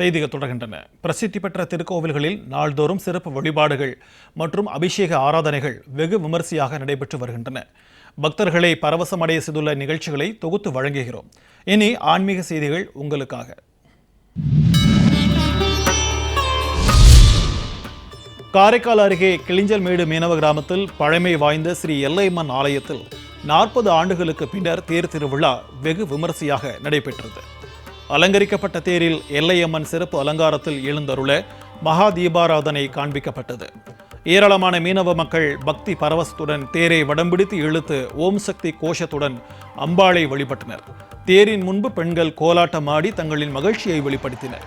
செய்திகள் தொடர்கின்றன. பிரசித்தி பெற்ற திருக்கோவில்களில் நாள்தோறும் சிறப்பு வழிபாடுகள் மற்றும் அபிஷேக ஆராதனைகள் வெகு விமரிசையாக நடைபெற்று வருகின்றன. பக்தர்களை பரவசமடைய செய்துள்ள நிகழ்ச்சிகளை தொகுத்து வழங்குகிறோம். இனி ஆன்மீக செய்திகள் உங்களுக்காக. காரைக்கால் அருகே கிளிஞ்சல்மேடு மீனவ கிராமத்தில் பழமை வாய்ந்த ஸ்ரீ எல்லையம்மன் ஆலயத்தில் நாற்பது ஆண்டுகளுக்கு பின்னர் தேர் திருவிழா வெகு விமரிசையாக நடைபெற்றது. அலங்கரிக்கப்பட்ட தேரில் எல்லையம்மன் சிறப்பு அலங்காரத்தில் எழுந்தருள மகா தீபாராதனை காண்பிக்கப்பட்டது. ஏராளமான மீனவ மக்கள் பக்தி பரவசத்துடன் தேரை வடம்பிடித்து இழுத்து ஓம் சக்தி கோஷத்துடன் அம்பாளை வழிபட்டனர். தேரின் முன்பு பெண்கள் கோலாட்டம் ஆடி தங்களின் மகிழ்ச்சியை வெளிப்படுத்தினர்.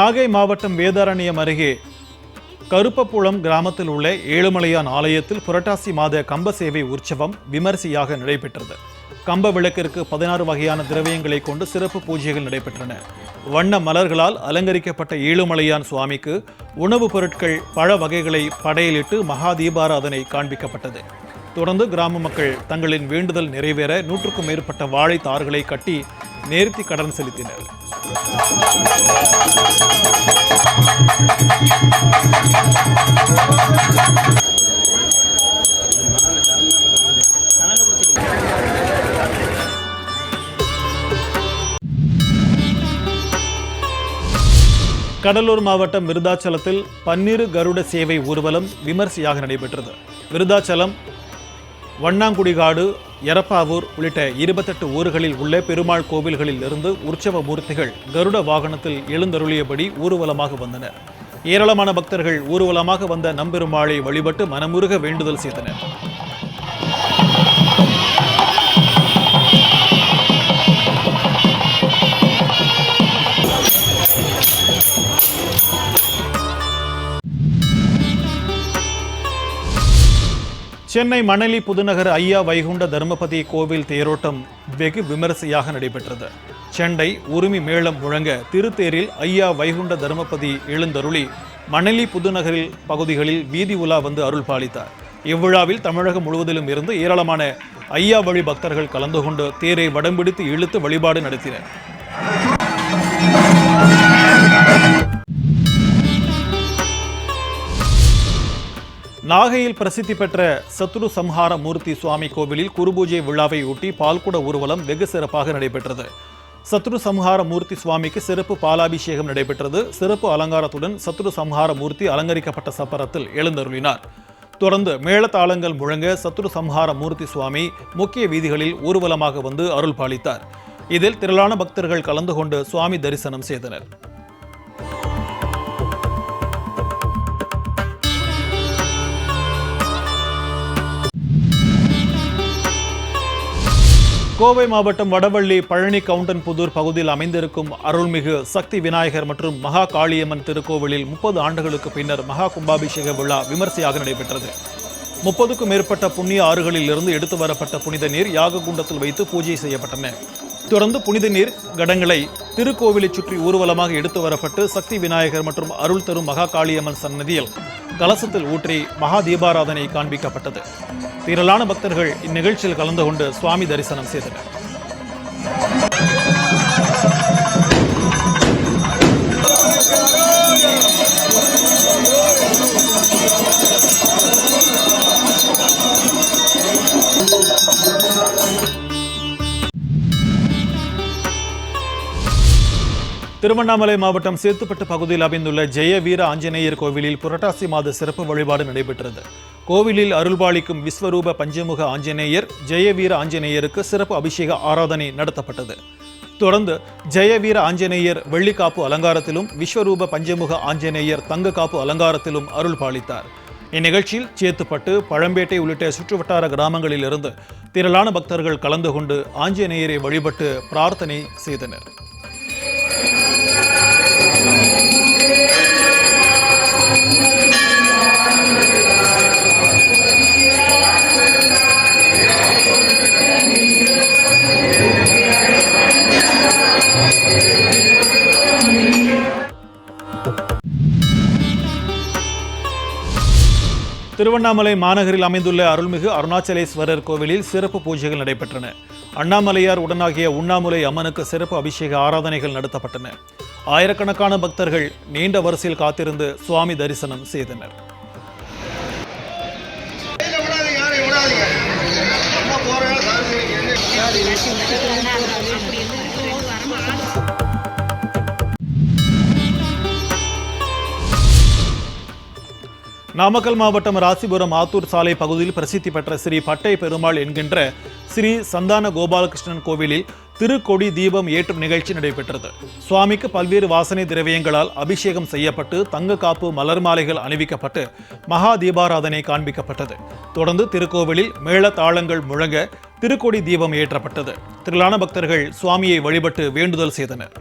நாகை மாவட்டம் வேதாரண்யம் அருகே கருப்பப்புளம் கிராமத்தில் உள்ள ஏழுமலையான் ஆலயத்தில் புரட்டாசி மாத கம்ப சேவை உற்சவம் விமரிசையாக நடைபெற்றது. கம்ப விளக்கிற்கு பதினாறு வகையான திரவியங்களை கொண்டு சிறப்பு பூஜைகள் நடைபெற்றன. வண்ண மலர்களால் அலங்கரிக்கப்பட்ட ஏழுமலையான் சுவாமிக்கு உணவுப் பொருட்கள் பழ வகைகளை படையலிட்டு மகா தீபாராதனை காண்பிக்கப்பட்டது. தொடர்ந்து கிராம மக்கள் தங்களின் வேண்டுதல் நிறைவேற நூற்றுக்கும் மேற்பட்ட வாழை தார்களை கட்டி நேர்த்தி கடன் செலுத்தினர். கடலூர் மாவட்டம் விருதாச்சலத்தில் பன்னிரு கருட சேவை ஊர்வலம் விமர்சையாக நடைபெற்றது. விருதாச்சலம் வண்ணாங்குடிகாடு எரப்பாவூர் உள்ளிட்ட இருபத்தெட்டு ஊர்களில் உள்ள பெருமாள் கோவில்களில் இருந்து உற்சவ மூர்த்திகள் கருட வாகனத்தில் எழுந்தருளியபடி ஊர்வலமாக வந்தனர். ஏராளமான பக்தர்கள் ஊர்வலமாக வந்த நம்பெருமாளை வழிபட்டு மனமுருக வேண்டுதல் செய்தனர். சென்னை மணலி புதுநகர் ஐயா வைகுண்ட தர்மபதி கோவில் தேரோட்டம் வெகு விமரிசையாக நடைபெற்றது. செண்டை உரிமை மேளம் முழங்க திருத்தேரில் ஐயா வைகுண்ட தர்மபதி எழுந்தருளி மணலி புதுநகரில் பகுதிகளில் வீதி உலா வந்து அருள் பாலித்தார். இவ்விழாவில் தமிழகம் முழுவதிலும் இருந்து ஏராளமான ஐயா வழி பக்தர்கள் கலந்து கொண்டு தேரை வடம்பிடித்து இழுத்து வழிபாடு நடத்தினர். நாகையில் பிரசித்தி பெற்ற சத்ரு சம்ஹார மூர்த்தி சுவாமி கோவிலில் குருபூஜை விழாவை ஒட்டி பால்குட ஊர்வலம் வெகு சிறப்பாக நடைபெற்றது. சத்ரு சம்ஹார மூர்த்தி சுவாமிக்கு சிறப்பு பாலாபிஷேகம் நடைபெற்றது. சிறப்பு அலங்காரத்துடன் சத்ரு சம்ஹார மூர்த்தி அலங்கரிக்கப்பட்ட சப்பரத்தில் எழுந்தருளினார். தொடர்ந்து மேளதாளங்கள் முழங்க சத்ரு சம்ஹார மூர்த்தி சுவாமி முக்கிய வீதிகளில் ஊர்வலமாக வந்து அருள் பாலித்தார் இதில் திரளான பக்தர்கள் கலந்து கொண்டு சுவாமி தரிசனம் செய்தனர். கோவை மாவட்டம் வடவள்ளி பழனி கவுண்டன் புதூர் பகுதியில் அமைந்திருக்கும் அருள்மிகு சக்தி விநாயகர் மற்றும் மகா காளியம்மன் திருக்கோவிலில் முப்பது ஆண்டுகளுக்கு பின்னர் மகா கும்பாபிஷேக விழா விமர்சையாக நடைபெற்றது. முப்பதுக்கும் மேற்பட்ட புண்ணிய ஆறுகளில் இருந்து எடுத்து வரப்பட்ட புனித நீர் யாக குண்டத்தில் வைத்து பூஜை செய்யப்பட்டன. தொடர்ந்து புனித நீர் கடங்களை திருக்கோவிலை சுற்றி ஊர்வலமாக எடுத்து வரப்பட்டு சக்தி விநாயகர் மற்றும் அருள் தரும் மகா காளியம்மன் சன்னதியில் கலசத்தில் ஊற்றி மகா தீபாராதனை காண்பிக்கப்பட்டது. திரளான பக்தர்கள் இந்நிகழ்ச்சியில் கலந்து கொண்டு சுவாமி தரிசனம் செய்தனர். திருவண்ணாமலை மாவட்டம் சேத்துப்பட்டு பகுதியில் அமைந்துள்ள ஜெய வீர ஆஞ்சநேயர் கோவிலில் புரட்டாசி மாத சிறப்பு வழிபாடு நடைபெற்றது. கோவிலில் அருள்பாளிக்கும் விஸ்வரூப பஞ்சமுக ஆஞ்சநேயர் ஜெயவீர ஆஞ்சநேயருக்கு சிறப்பு அபிஷேக ஆராதனை நடத்தப்பட்டது. தொடர்ந்து ஜெயவீர ஆஞ்சநேயர் வெள்ளிக்காப்பு அலங்காரத்திலும் விஸ்வரூப பஞ்சமுக ஆஞ்சநேயர் தங்க காப்பு அலங்காரத்திலும் அருள் பாலித்தார் இந்நிகழ்ச்சியில் சேத்துப்பட்டு பழம்பேட்டை உள்ளிட்ட சுற்றுவட்டார கிராமங்களிலிருந்து திரளான பக்தர்கள் கலந்து கொண்டு ஆஞ்சநேயரை வழிபட்டு பிரார்த்தனை செய்தனர். திருவண்ணாமலை மாநகரில் அமைந்துள்ள அருள்மிகு அருணாச்சலேஸ்வரர் கோவிலில் சிறப்பு பூஜைகள் நடைபெற்றன. அண்ணாமலையார் உடனாகிய உண்ணாமுலை அம்மனுக்கு சிறப்பு அபிஷேக ஆராதனைகள் நடத்தப்பட்டன. ஆயிரக்கணக்கான பக்தர்கள் நீண்ட வரிசையில் காத்திருந்து சுவாமி தரிசனம் செய்தனர். நாமக்கல் மாவட்டம் ராசிபுரம் ஆத்தூர் சாலை பகுதியில் பிரசித்தி பெற்ற ஸ்ரீ பட்டை பெருமாள் என்கின்ற ஸ்ரீ சந்தான கோபாலகிருஷ்ணன் கோவிலில் திருக்கொடி தீபம் ஏற்றும் நிகழ்ச்சி நடைபெற்றது. சுவாமிக்கு பல்வேறு வாசனை திரவியங்களால் அபிஷேகம் செய்யப்பட்டு தங்க காப்பு மலர் மாலைகள் அணிவிக்கப்பட்டு மகா தீபாராதனை காண்பிக்கப்பட்டது. தொடர்ந்து திருக்கோவிலில் மேள தாளங்கள் முழங்க திருக்கொடி தீபம் ஏற்றப்பட்டது. திரளான பக்தர்கள் சுவாமியை வழிபட்டு வேண்டுதல் செய்தனர்.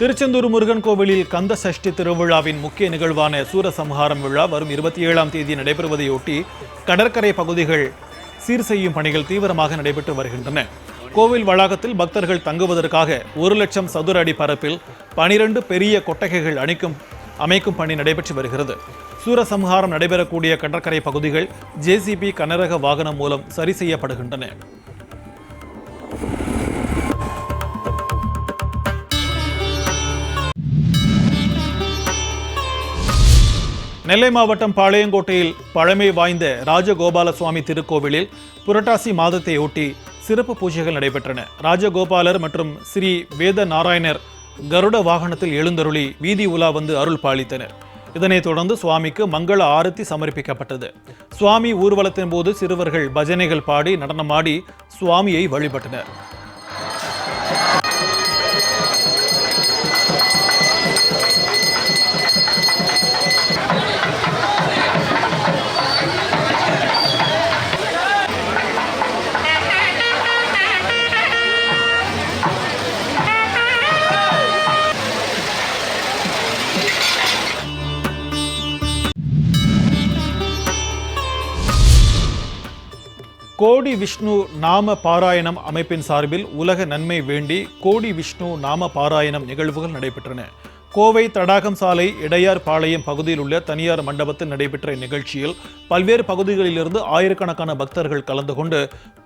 திருச்செந்தூர் முருகன் கோவிலில் கந்த சஷ்டி திருவிழாவின் முக்கிய நிகழ்வான சூரசம்ஹாரம் விழா வரும் இருபத்தி ஏழாம் தேதி நடைபெறுவதையொட்டி கடற்கரை பகுதிகள் சீர் செய்யும் பணிகள் தீவிரமாக நடைபெற்று வருகின்றன. கோவில் வளாகத்தில் பக்தர்கள் தங்குவதற்காக ஒரு லட்சம் சதுர அடி பரப்பில் பனிரெண்டு பெரிய கொட்டகைகள் அணிக்கும் அமைக்கும் பணி நடைபெற்று வருகிறது. சூரசம்ஹாரம் நடைபெறக்கூடிய கடற்கரை பகுதிகள் ஜேசிபி கனரக வாகனம் மூலம் சரி செய்யப்படுகின்றன. நெல்லை மாவட்டம் பாளையங்கோட்டையில் பழமை வாய்ந்த ராஜகோபால சுவாமி திருக்கோவிலில் புரட்டாசி மாதத்தையொட்டி சிறப்பு பூஜைகள் நடைபெற்றன. ராஜகோபாலர் மற்றும் ஸ்ரீ வேத நாராயணர் கருட வாகனத்தில் எழுந்தருளி வீதி உலா வந்து அருள் பாலித்தனர். இதனைத் தொடர்ந்து சுவாமிக்கு மங்கள ஆரத்தி சமர்ப்பிக்கப்பட்டது. சுவாமி ஊர்வலத்தின் போது சிறுவர்கள் பஜனைகள் பாடி நடனமாடி சுவாமியை வழிபட்டனர். கோடி விஷ்ணு நாம பாராயணம் அமைப்பின் சார்பில் உலக நன்மை வேண்டி கோடி விஷ்ணு நாம பாராயணம் நிகழ்வுகள் நடைபெற்றன. கோவை தடாகம் சாலை இடையார் பாளையம் பகுதியில் உள்ள தனியார் மண்டபத்தில் நடைபெற்ற இந்நிகழ்ச்சியில் பல்வேறு பகுதிகளிலிருந்து ஆயிரக்கணக்கான பக்தர்கள் கலந்து கொண்டு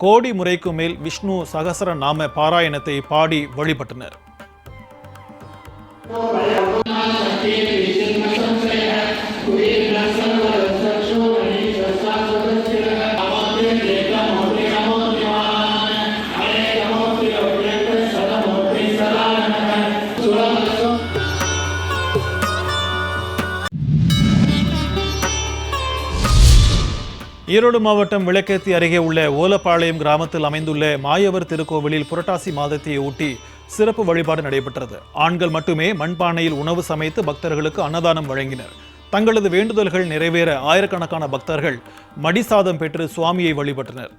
கோடி முறைக்கு மேல் விஷ்ணு சகசர நாம பாராயணத்தை பாடி வழிபட்டனர். ஈரோடு மாவட்டம் விளக்கேத்தி அருகே உள்ள ஓலப்பாளையம் கிராமத்தில் அமைந்துள்ள மாயவர் திருக்கோவிலில் புரட்டாசி மாதத்தை ஒட்டி சிறப்பு வழிபாடு நடைபெற்றது. ஆண்கள் மட்டுமே மண்பானையில் உணவு சமைத்து பக்தர்களுக்கு அன்னதானம் வழங்கினர். தங்களது வேண்டுதல்கள் நிறைவேற ஆயிரக்கணக்கான பக்தர்கள் மடிசாதம் பெற்று சுவாமியை வழிபட்டனர்.